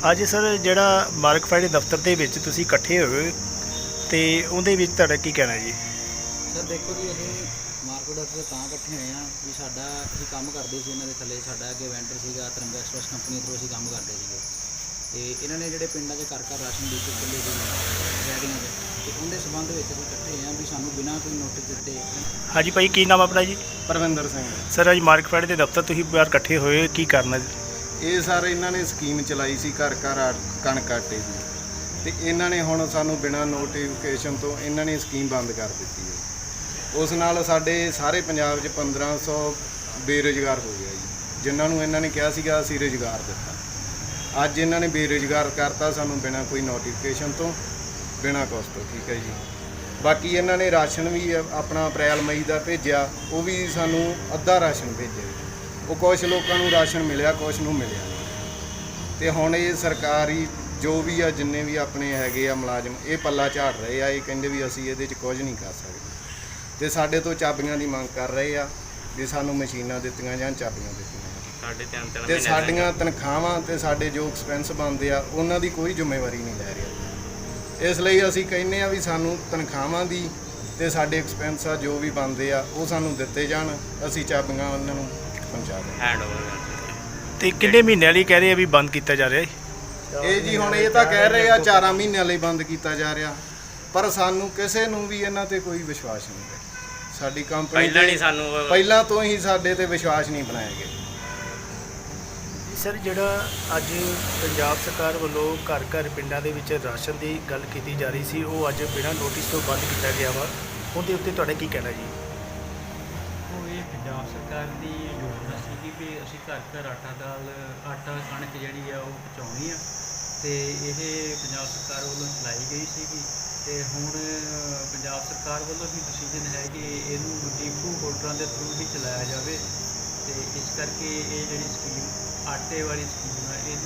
ਅੱਜ ਸਰ ਜਿਹੜਾ ਮਾਰਕਫੈਡ ਦਫ਼ਤਰ ਦੇ ਵਿੱਚ ਤੁਸੀਂ ਇਕੱਠੇ ਹੋਏ ਤੇ ਉਹਦੇ ਵਿੱਚ ਤੁਹਾਡਾ ਕੀ ਕਹਿਣਾ ਜੀ? ਸਰ ਦੇਖੋ ਜੀ ਅਸੀਂ ਮਾਰਕੀਟ ਅਫਸਰ ਤਾਂ ਇਕੱਠੇ ਹੋਏ ਆ ਵੀ ਸਾਡਾ ਅਸੀਂ ਕੰਮ ਕਰਦੇ ਸੀ ਇਹਨਾਂ ਦੇ ਥੱਲੇ ਸਾਡਾ ਅੱਗੇ ਵੈਂਡਰ ਸੀਗਾ ਤਿਰੰਗਾ ਐਕਸਪ੍ਰੈਸ ਕੰਪਨੀ ਥਰੂ ਅਸੀਂ ਕੰਮ ਕਰਦੇ ਸੀਗੇ। ਤੇ ਇਹਨਾਂ ਨੇ ਜਿਹੜੇ ਪਿੰਡਾਂ 'ਚ ਘਰ ਘਰ ਰਾਸ਼ਨ ਡੀਪੂ ਖੋਲ੍ਹੇ ਸੀ ਰੈਡੀਆਂ ਦੇ ਤੇ ਉਹਦੇ ਸੰਬੰਧ ਵਿੱਚ ਅਸੀਂ ਇਕੱਠੇ ਹੋਏ ਆ ਵੀ ਸਾਨੂੰ ਬਿਨਾਂ ਕੋਈ ਨੋਟਿਸ ਦਿੱਤੇ। ਹਾਂਜੀ ਭਾਈ ਕੀ ਨਾਮ ਆਪਣਾ ਜੀ? ਪਰਵਿੰਦਰ ਸਿੰਘ। ਸਰ ਅੱਜ ਮਾਰਕਫੈਡ ਦੇ ਦਫ਼ਤਰ ਤੁਸੀਂ ਬਾਹਰ ਇਕੱਠੇ ਹੋਏ ਕੀ ਕਰਨਾ ਜੀ? ਇਹ ਸਰ ਇਹਨਾਂ ਨੇ ਸਕੀਮ ਚਲਾਈ ਸੀ, ਘਰ ਘਰ ਆ- ਕਣਕ ਆਟੇ ਦੀ। ਤੇ ਇਹਨਾਂ ਨੇ ਹੁਣ ਸਾਨੂੰ ਬਿਨਾਂ ਨੋਟੀਫਿਕੇਸ਼ਨ ਤੋਂ ਇਹਨਾਂ ਨੇ ਸਕੀਮ ਬੰਦ ਕਰ ਦਿੱਤੀ ਹੈ। ਉਸ ਨਾਲ ਸਾਡੇ ਸਾਰੇ ਪੰਜਾਬ 'ਚ 1500 ਬੇਰੁਜ਼ਗਾਰ ਹੋ ਗਿਆ ਜੀ। ਜਿਨ੍ਹਾਂ ਨੂੰ ਇਹਨਾਂ ਨੇ ਕਿਹਾ ਸੀਗਾ, ਅਸੀਂ ਰੁਜ਼ਗਾਰ ਦਿੱਤਾ। ਅੱਜ ਇਹਨਾਂ ਨੇ ਬੇਰੁਜ਼ਗਾਰ ਕਰਤਾ ਸਾਨੂੰ ਬਿਨਾਂ ਕੋਈ ਨੋਟੀਫਿਕੇਸ਼ਨ ਤੋਂ, ਬਿਨਾਂ ਕੁਛ ਤੋਂ, ਠੀਕ ਹੈ ਜੀ। ਬਾਕੀ ਇਹਨਾਂ ਨੇ ਰਾਸ਼ਨ ਵੀ ਆਪਣਾ ਅਪ੍ਰੈਲ, ਮਈ ਦਾ ਭੇਜਿਆ, ਉਹ ਵੀ ਸਾਨੂੰ ਅੱਧਾ ਰਾਸ਼ਨ ਭੇਜਿਆ। ਜੀ। ਉਹ ਕੁਝ ਲੋਕਾਂ ਨੂੰ ਰਾਸ਼ਨ ਮਿਲਿਆ ਕੁਝ ਨੂੰ ਮਿਲਿਆ ਨਹੀਂ। ਤੇ ਹੁਣ ਇਹ ਸਰਕਾਰੀ ਜੋ ਵੀ ਆ ਜਿੰਨੇ ਵੀ ਆਪਣੇ ਹੈਗੇ ਆ ਮੁਲਾਜ਼ਮ ਇਹ ਪੱਲਾ ਝਾੜ ਰਹੇ ਆ ਇਹ ਕਹਿੰਦੇ ਵੀ ਅਸੀਂ ਇਹਦੇ 'ਚ ਕੁਝ ਨਹੀਂ ਕਰ ਸਕਦੇ। ਤੇ ਸਾਡੇ ਤੋਂ ਚਾਬੀਆਂ ਦੀ ਮੰਗ ਕਰ ਰਹੇ ਆ ਵੀ ਸਾਨੂੰ ਮਸ਼ੀਨਾਂ ਦਿੱਤੀਆਂ ਜਾਣ ਚਾਬੀਆਂ ਦਿੱਤੀਆਂ ਸਾਡੇ ਤਿੰਨ ਤਿੰਨ ਤੇ ਸਾਡੀਆਂ ਤਨਖਾਹਾਂ ਤੇ ਸਾਡੇ ਜੋ ਐਕਸਪੈਂਸ ਬਣਦੇ ਆ ਉਹਨਾਂ ਦੀ ਕੋਈ ਜ਼ਿੰਮੇਵਾਰੀ ਨਹੀਂ ਲੈ ਰਿਹਾ। ਇਸ ਲਈ ਅਸੀਂ ਕਹਿੰਦੇ ਆ ਵੀ ਸਾਨੂੰ ਤਨਖਾਹਾਂ ਦੀ ਤੇ ਸਾਡੇ ਐਕਸਪੈਂਸ ਆ ਜੋ ਵੀ ਬਣਦੇ ਆ ਉਹ ਸਾਨੂੰ ਦਿੱਤੇ ਜਾਣ। ਅਸੀਂ ਚਾਬੀਆਂ ਉਹਨਾਂ ਨੂੰ ਪਹੁੰਚਾ ਦਿੰਦੇ ਹੈਂਡ ਓਵਰ ਤੇ ਕਿੰਨੇ ਮਹੀਨਿਆਂ ਲਈ ਕਹਿ ਰਹੇ ਆ ਵੀ ਬੰਦ ਕੀਤਾ ਜਾ ਰਿਹਾ ਹੈ ਇਹ ਜੀ ਹੁਣ ਇਹ ਤਾਂ ਕਹਿ ਰਹੇ ਆ 4 ਮਹੀਨਿਆਂ ਲਈ ਬੰਦ ਕੀਤਾ ਜਾ ਰਿਹਾ। ਪਰ ਸਾਨੂੰ ਕਿਸੇ ਨੂੰ ਵੀ ਇਹਨਾਂ ਤੇ ਕੋਈ ਵਿਸ਼ਵਾਸ ਨਹੀਂ ਹੈ। ਸਾਡੀ ਕੰਪਨੀ ਪਹਿਲਾਂ ਨਹੀਂ ਸਾਨੂੰ ਪਹਿਲਾਂ ਤੋਂ ਹੀ ਸਾਡੇ ਤੇ ਵਿਸ਼ਵਾਸ ਨਹੀਂ ਬਣਾਇਆ ਗਿਆ। ਸਰ ਜਿਹੜਾ ਅੱਜ ਪੰਜਾਬ ਸਰਕਾਰ ਵੱਲੋਂ ਘਰ ਘਰ ਪਿੰਡਾਂ ਦੇ ਵਿੱਚ ਰਾਸ਼ਨ ਦੀ ਗੱਲ ਕੀਤੀ ਜਾ ਰਹੀ ਸੀ ਉਹ ਅੱਜ ਬਿਨਾਂ ਨੋਟਿਸ ਤੋਂ ਬੰਦ ਕੀਤਾ ਗਿਆ ਵਾ। ਉਹਦੇ ਉੱਤੇ ਤੁਹਾਡਾ ਕੀ ਕਹਿਣਾ ਜੀ? ਸਰਕਾਰ ਦੀ ਯੋਜਨਾ ਸੀਗੀ ਵੀ ਅਸੀਂ ਘਰ ਘਰ ਆਟਾ ਦਾਲ, ਆਟਾ ਕਣਕ ਜਿਹੜੀ ਆ ਉਹ ਪਹੁੰਚਾਉਣੀ ਆ। ਤੇ ਇਹ ਪੰਜਾਬ ਸਰਕਾਰ ਵੱਲੋਂ ਚਲਾਈ ਗਈ ਸੀਗੀ। ਤੇ ਹੁਣ ਪੰਜਾਬ ਸਰਕਾਰ ਵੱਲੋਂ ਵੀ ਡਿਸੀਜਨ ਹੈ ਕਿ ਇਹਨੂੰ ਡੀਪੂ ਹੋਲਡਰਾਂ ਦੇ ਥਰੂ ਵੀ ਚਲਾਇਆ ਜਾਵੇ। ਤੇ ਇਸ ਕਰਕੇ ਇਹ ਜਿਹੜੀ ਸਕੀਮ ਆਟੇ ਵਾਲੀ ਸਕੀਮ ਆ ਇਹ